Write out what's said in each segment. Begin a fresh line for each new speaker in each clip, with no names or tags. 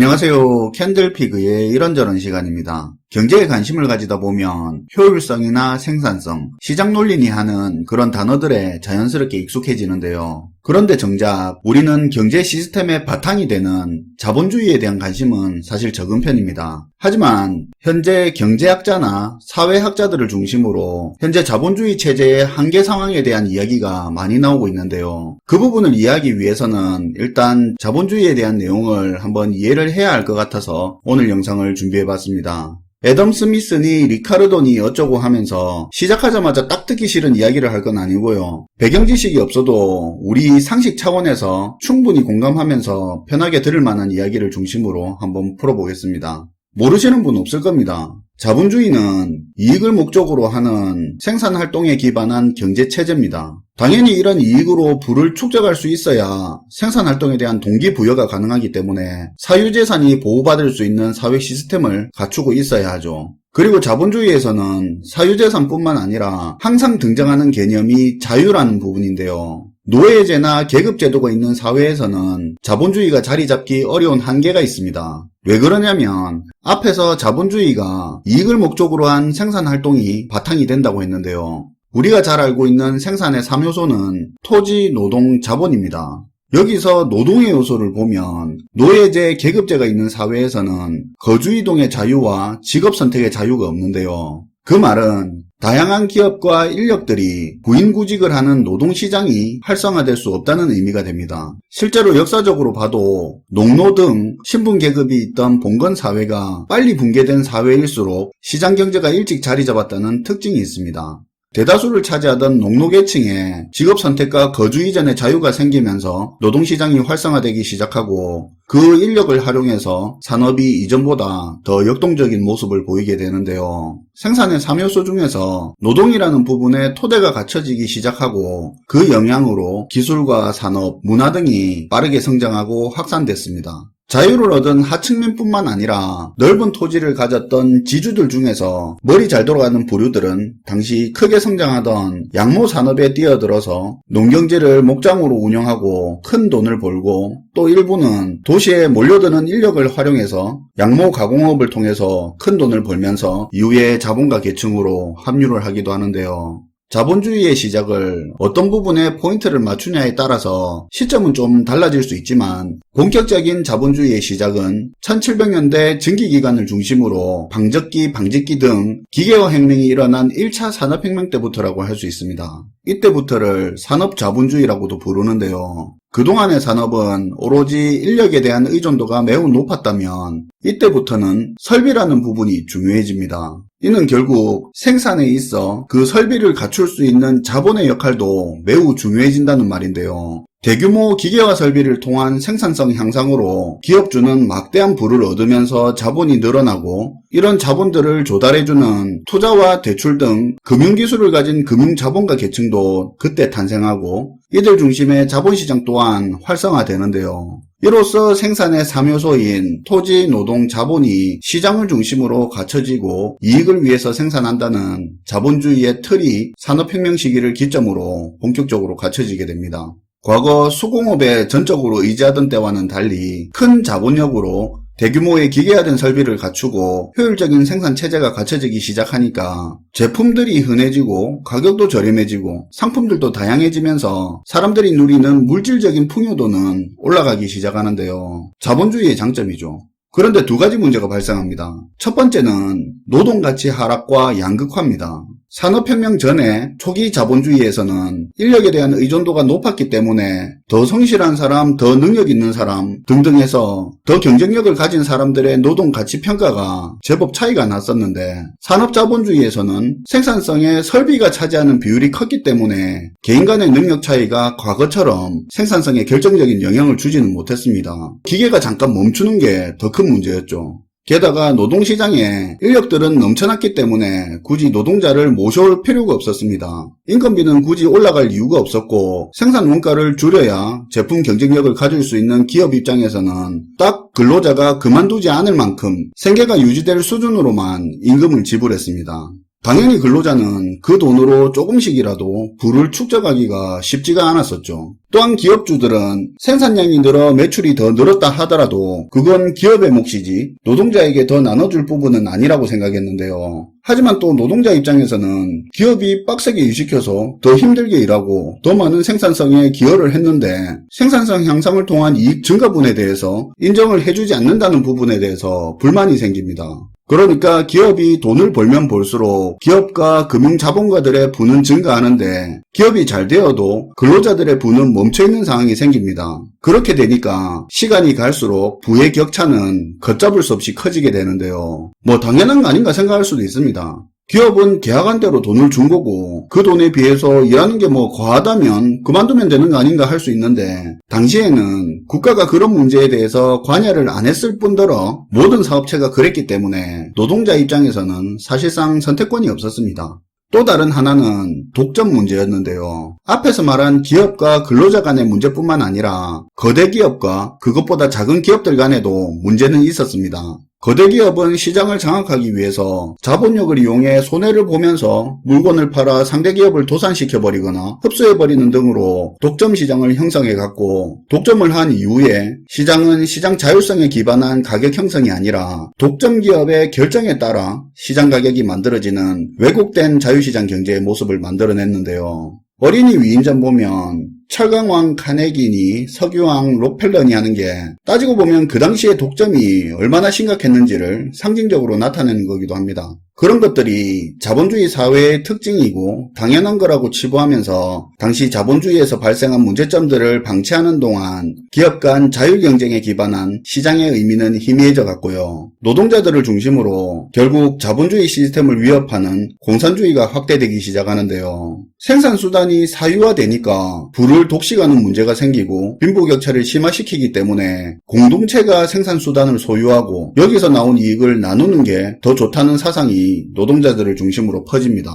안녕하세요. 캔들피그의 이런저런 시간입니다. 경제에 관심을 가지다 보면 효율성이나 생산성, 시장 논리니 하는 그런 단어들에 자연스럽게 익숙해지는데요. 그런데 정작 우리는 경제 시스템의 바탕이 되는 자본주의에 대한 관심은 사실 적은 편입니다. 하지만 현재 경제학자나 사회학자들을 중심으로 현재 자본주의 체제의 한계 상황에 대한 이야기가 많이 나오고 있는데요. 그 부분을 이해하기 위해서는 일단 자본주의에 대한 내용을 한번 이해를 해야 할 것 같아서 오늘 영상을 준비해 봤습니다. 애덤 스미스니 리카르도니 어쩌고 하면서 시작하자마자 딱 듣기 싫은 이야기를 할 건 아니고요. 배경 지식이 없어도 우리 상식 차원에서 충분히 공감하면서 편하게 들을 만한 이야기를 중심으로 한번 풀어보겠습니다. 모르시는 분 없을 겁니다. 자본주의는 이익을 목적으로 하는 생산 활동에 기반한 경제 체제입니다. 당연히 이런 이익으로 부를 축적할 수 있어야 생산 활동에 대한 동기부여가 가능하기 때문에 사유재산이 보호받을 수 있는 사회 시스템을 갖추고 있어야 하죠. 그리고 자본주의에서는 사유재산뿐만 아니라 항상 등장하는 개념이 자유라는 부분인데요. 노예제나 계급제도가 있는 사회에서는 자본주의가 자리 잡기 어려운 한계가 있습니다. 왜 그러냐면 앞에서 자본주의가 이익을 목적으로 한 생산 활동이 바탕이 된다고 했는데요. 우리가 잘 알고 있는 생산의 3요소는 토지, 노동, 자본입니다. 여기서 노동의 요소를 보면 노예제, 계급제가 있는 사회에서는 거주 이동의 자유와 직업 선택의 자유가 없는데요. 그 말은 다양한 기업과 인력들이 구인구직을 하는 노동시장이 활성화될 수 없다는 의미가 됩니다. 실제로 역사적으로 봐도 농노 등 신분계급이 있던 봉건 사회가 빨리 붕괴된 사회일수록 시장경제가 일찍 자리 잡았다는 특징이 있습니다. 대다수를 차지하던 농노계층의 직업 선택과 거주 이전의 자유가 생기면서 노동시장이 활성화되기 시작하고 그 인력을 활용해서 산업이 이전보다 더 역동적인 모습을 보이게 되는데요. 생산의 3요소 중에서 노동이라는 부분에 토대가 갖춰지기 시작하고 그 영향으로 기술과 산업, 문화 등이 빠르게 성장하고 확산됐습니다. 자유를 얻은 하층민뿐만 아니라 넓은 토지를 가졌던 지주들 중에서 머리 잘 돌아가는 부류들은 당시 크게 성장하던 양모 산업에 뛰어들어서 농경지를 목장으로 운영하고 큰 돈을 벌고 또 일부는 도시에 몰려드는 인력을 활용해서 양모 가공업을 통해서 큰 돈을 벌면서 이후에 자본가 계층으로 합류를 하기도 하는데요. 자본주의의 시작을 어떤 부분에 포인트를 맞추냐에 따라서 시점은 좀 달라질 수 있지만 본격적인 자본주의의 시작은 1700년대 증기기관을 중심으로 방적기, 방직기 등 기계화 혁명이 일어난 1차 산업혁명 때부터라고 할 수 있습니다. 이때부터를 산업자본주의라고도 부르는데요. 그동안의 산업은 오로지 인력에 대한 의존도가 매우 높았다면 이때부터는 설비라는 부분이 중요해집니다. 이는 결국 생산에 있어 그 설비를 갖출 수 있는 자본의 역할도 매우 중요해진다는 말인데요. 대규모 기계화 설비를 통한 생산성 향상으로 기업주는 막대한 부를 얻으면서 자본이 늘어나고 이런 자본들을 조달해주는 투자와 대출 등 금융기술을 가진 금융자본가 계층도 그때 탄생하고 이들 중심의 자본시장 또한 활성화되는데요. 이로써 생산의 3요소인 토지, 노동, 자본이 시장을 중심으로 갖춰지고 이익을 위해서 생산한다는 자본주의의 틀이 산업혁명 시기를 기점으로 본격적으로 갖춰지게 됩니다. 과거 수공업에 전적으로 의지하던 때와는 달리 큰 자본력으로 대규모의 기계화된 설비를 갖추고 효율적인 생산 체제가 갖춰지기 시작하니까 제품들이 흔해지고 가격도 저렴해지고 상품들도 다양해지면서 사람들이 누리는 물질적인 풍요도는 올라가기 시작하는데요. 자본주의의 장점이죠. 그런데 두 가지 문제가 발생합니다. 첫 번째는 노동 가치 하락과 양극화입니다. 산업혁명 전에 초기 자본주의에서는 인력에 대한 의존도가 높았기 때문에 더 성실한 사람, 더 능력 있는 사람 등등 해서 더 경쟁력을 가진 사람들의 노동 가치 평가가 제법 차이가 났었는데 산업 자본주의에서는 생산성에 설비가 차지하는 비율이 컸기 때문에 개인 간의 능력 차이가 과거처럼 생산성에 결정적인 영향을 주지는 못했습니다. 기계가 잠깐 멈추는 게 더 큰 문제였죠. 게다가 노동시장에 인력들은 넘쳐났기 때문에 굳이 노동자를 모셔올 필요가 없었습니다. 인건비는 굳이 올라갈 이유가 없었고 생산 원가를 줄여야 제품 경쟁력을 가질 수 있는 기업 입장에서는 딱 근로자가 그만두지 않을 만큼 생계가 유지될 수준으로만 임금을 지불했습니다. 당연히 근로자는 그 돈으로 조금씩이라도 부를 축적하기가 쉽지가 않았었죠. 또한 기업주들은 생산량이 늘어 매출이 더 늘었다 하더라도 그건 기업의 몫이지 노동자에게 더 나눠줄 부분은 아니라고 생각했는데요. 하지만 또 노동자 입장에서는 기업이 빡세게 일시켜서 더 힘들게 일하고 더 많은 생산성에 기여를 했는데 생산성 향상을 통한 이익 증가분에 대해서 인정을 해주지 않는다는 부분에 대해서 불만이 생깁니다. 그러니까 기업이 돈을 벌면 벌수록 기업과 금융자본가들의 부는 증가하는데 기업이 잘 되어도 근로자들의 부는 멈춰있는 상황이 생깁니다. 그렇게 되니까 시간이 갈수록 부의 격차는 걷잡을 수 없이 커지게 되는데요. 뭐 당연한 거 아닌가 생각할 수도 있습니다. 기업은 계약한 대로 돈을 준 거고 그 돈에 비해서 일하는 게 뭐 과하다면 그만두면 되는 거 아닌가 할 수 있는데 당시에는 국가가 그런 문제에 대해서 관여를 안 했을 뿐더러 모든 사업체가 그랬기 때문에 노동자 입장에서는 사실상 선택권이 없었습니다. 또 다른 하나는 독점 문제였는데요. 앞에서 말한 기업과 근로자 간의 문제뿐만 아니라 거대 기업과 그것보다 작은 기업들 간에도 문제는 있었습니다. 거대 기업은 시장을 장악하기 위해서 자본력을 이용해 손해를 보면서 물건을 팔아 상대 기업을 도산시켜 버리거나 흡수해 버리는 등으로 독점 시장을 형성해 갔고 독점을 한 이후에 시장은 시장 자율성에 기반한 가격 형성이 아니라 독점 기업의 결정에 따라 시장 가격이 만들어지는 왜곡된 자유시장 경제의 모습을 만들어냈는데요. 어린이 위인전 보면 철강왕 카네기니 석유왕 록펠런이 하는 게 따지고 보면 그 당시에 독점이 얼마나 심각했는지를 상징적으로 나타내는 거기도 합니다. 그런 것들이 자본주의 사회의 특징이고 당연한 거라고 치부하면서 당시 자본주의에서 발생한 문제점들을 방치하는 동안 기업 간 자율경쟁에 기반한 시장의 의미는 희미해져 갔고요. 노동자들을 중심으로 결국 자본주의 시스템을 위협하는 공산주의가 확대되기 시작하는데요. 생산 수단이 사유화되니까 불을 독식하는 문제가 생기고 빈부격차를 심화시키기 때문에 공동체가 생산수단을 소유하고 여기서 나온 이익을 나누는 게 더 좋다는 사상이 노동자들을 중심으로 퍼집니다.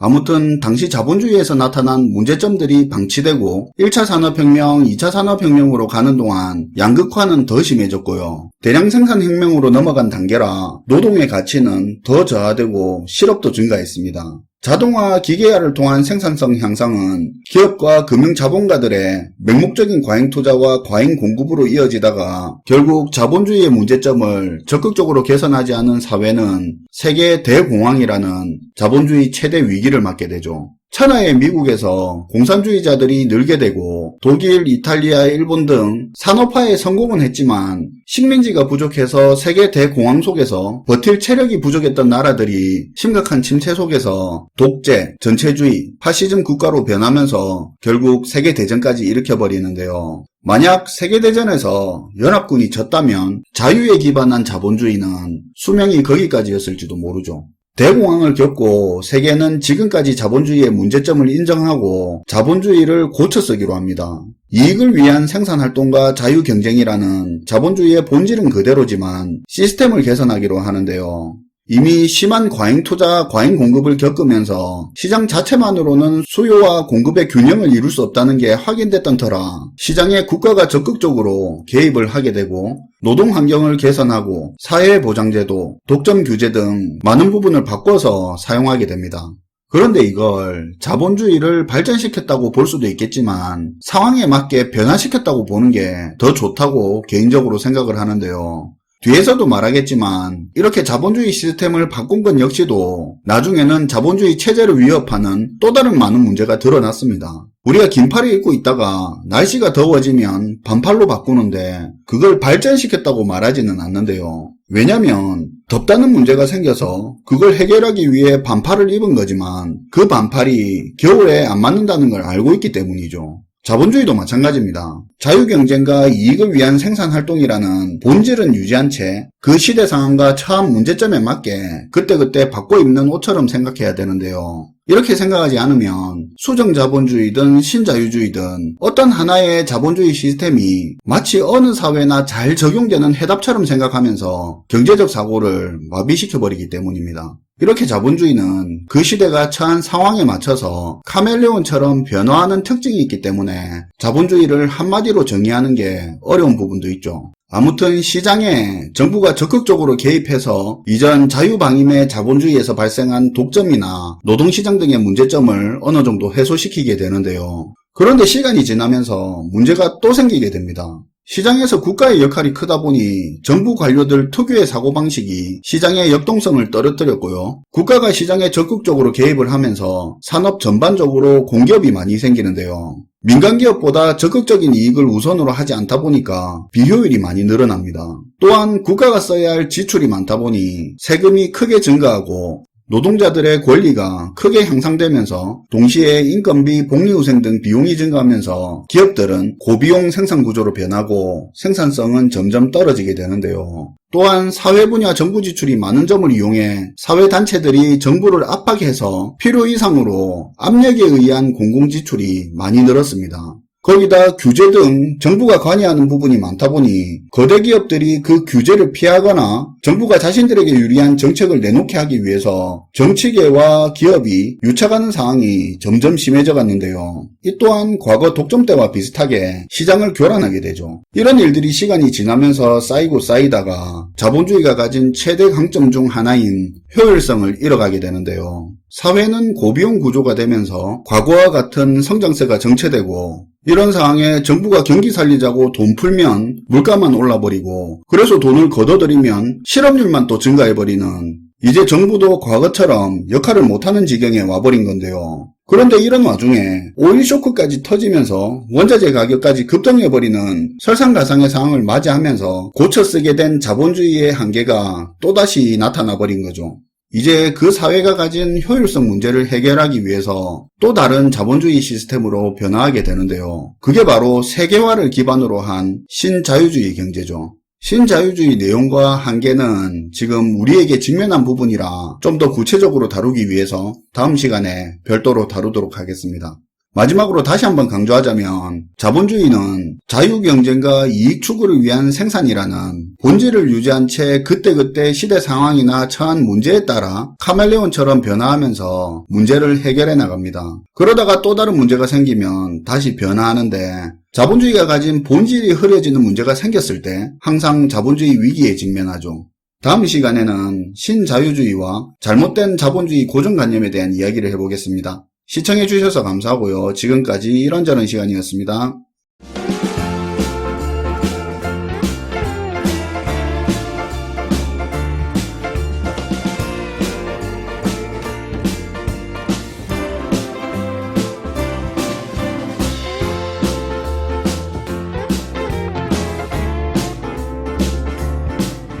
아무튼 당시 자본주의에서 나타난 문제점들이 방치되고 1차 산업혁명, 2차 산업혁명으로 가는 동안 양극화는 더 심해졌고요. 대량 생산 혁명으로 넘어간 단계라 노동의 가치는 더 저하되고 실업도 증가했습니다. 자동화, 기계화를 통한 생산성 향상은 기업과 금융 자본가들의 맹목적인 과잉 투자와 과잉 공급으로 이어지다가 결국 자본주의의 문제점을 적극적으로 개선하지 않은 사회는 세계 대공황이라는 자본주의 최대 위기를 맞게 되죠. 천하의 미국에서 공산주의자들이 늘게 되고 독일, 이탈리아, 일본 등 산업화에 성공은 했지만 식민지가 부족해서 세계 대공황 속에서 버틸 체력이 부족했던 나라들이 심각한 침체 속에서 독재, 전체주의, 파시즘 국가로 변하면서 결국 세계 대전까지 일으켜버리는데요. 만약 세계대전에서 연합군이 졌다면 자유에 기반한 자본주의는 수명이 거기까지였을지도 모르죠. 대공황을 겪고 세계는 지금까지 자본주의의 문제점을 인정하고 자본주의를 고쳐 쓰기로 합니다. 이익을 위한 생산활동과 자유경쟁이라는 자본주의의 본질은 그대로지만 시스템을 개선하기로 하는데요. 이미 심한 과잉 투자, 과잉 공급을 겪으면서 시장 자체만으로는 수요와 공급의 균형을 이룰 수 없다는 게 확인됐던 터라 시장에 국가가 적극적으로 개입을 하게 되고 노동 환경을 개선하고 사회보장제도, 독점 규제 등 많은 부분을 바꿔서 사용하게 됩니다. 그런데 이걸 자본주의를 발전시켰다고 볼 수도 있겠지만 상황에 맞게 변화시켰다고 보는 게 더 좋다고 개인적으로 생각을 하는데요. 뒤에서도 말하겠지만 이렇게 자본주의 시스템을 바꾼 건 역시도 나중에는 자본주의 체제를 위협하는 또 다른 많은 문제가 드러났습니다. 우리가 긴팔을 입고 있다가 날씨가 더워지면 반팔로 바꾸는데 그걸 발전시켰다고 말하지는 않는데요. 왜냐면 덥다는 문제가 생겨서 그걸 해결하기 위해 반팔을 입은 거지만 그 반팔이 겨울에 안 맞는다는 걸 알고 있기 때문이죠. 자본주의도 마찬가지입니다. 자유경쟁과 이익을 위한 생산활동이라는 본질은 유지한 채 그 시대 상황과 처한 문제점에 맞게 그때그때 바꿔 입는 옷처럼 생각해야 되는데요. 이렇게 생각하지 않으면 수정자본주의든 신자유주의든 어떤 하나의 자본주의 시스템이 마치 어느 사회나 잘 적용되는 해답처럼 생각하면서 경제적 사고를 마비시켜버리기 때문입니다. 이렇게 자본주의는 그 시대가 처한 상황에 맞춰서 카멜레온처럼 변화하는 특징이 있기 때문에 자본주의를 한마디로 정의하는 게 어려운 부분도 있죠. 아무튼 시장에 정부가 적극적으로 개입해서 이전 자유방임의 자본주의에서 발생한 독점이나 노동시장 등의 문제점을 어느 정도 해소시키게 되는데요. 그런데 시간이 지나면서 문제가 또 생기게 됩니다. 시장에서 국가의 역할이 크다 보니 정부 관료들 특유의 사고방식이 시장의 역동성을 떨어뜨렸고요. 국가가 시장에 적극적으로 개입을 하면서 산업 전반적으로 공기업이 많이 생기는데요. 민간기업보다 적극적인 이익을 우선으로 하지 않다 보니까 비효율이 많이 늘어납니다. 또한 국가가 써야 할 지출이 많다 보니 세금이 크게 증가하고 노동자들의 권리가 크게 향상되면서 동시에 인건비, 복리후생 등 비용이 증가하면서 기업들은 고비용 생산 구조로 변하고 생산성은 점점 떨어지게 되는데요. 또한 사회 분야 정부 지출이 많은 점을 이용해 사회 단체들이 정부를 압박해서 필요 이상으로 압력에 의한 공공 지출이 많이 늘었습니다. 거기다 규제 등 정부가 관여하는 부분이 많다 보니 거대 기업들이 그 규제를 피하거나 정부가 자신들에게 유리한 정책을 내놓게 하기 위해서 정치계와 기업이 유착하는 상황이 점점 심해져 갔는데요. 이 또한 과거 독점 때와 비슷하게 시장을 교란하게 되죠. 이런 일들이 시간이 지나면서 쌓이고 쌓이다가 자본주의가 가진 최대 강점 중 하나인 효율성을 잃어가게 되는데요. 사회는 고비용 구조가 되면서 과거와 같은 성장세가 정체되고 이런 상황에 정부가 경기 살리자고 돈 풀면 물가만 올라버리고 그래서 돈을 걷어들이면 실업률만 또 증가해버리는 이제 정부도 과거처럼 역할을 못하는 지경에 와버린 건데요. 그런데 이런 와중에 오일 쇼크까지 터지면서 원자재 가격까지 급등해버리는 설상가상의 상황을 맞이하면서 고쳐 쓰게 된 자본주의의 한계가 또다시 나타나버린 거죠. 이제 그 사회가 가진 효율성 문제를 해결하기 위해서 또 다른 자본주의 시스템으로 변화하게 되는데요. 그게 바로 세계화를 기반으로 한 신자유주의 경제죠. 신자유주의 내용과 한계는 지금 우리에게 직면한 부분이라 좀 더 구체적으로 다루기 위해서 다음 시간에 별도로 다루도록 하겠습니다. 마지막으로 다시 한번 강조하자면 자본주의는 자유경쟁과 이익 추구를 위한 생산이라는 본질을 유지한 채 그때그때 시대 상황이나 처한 문제에 따라 카멜레온처럼 변화하면서 문제를 해결해 나갑니다. 그러다가 또 다른 문제가 생기면 다시 변화하는데 자본주의가 가진 본질이 흐려지는 문제가 생겼을 때 항상 자본주의 위기에 직면하죠. 다음 시간에는 신자유주의와 잘못된 자본주의 고정관념에 대한 이야기를 해보겠습니다. 시청해주셔서 감사하고요. 지금까지 이런저런 시간이었습니다.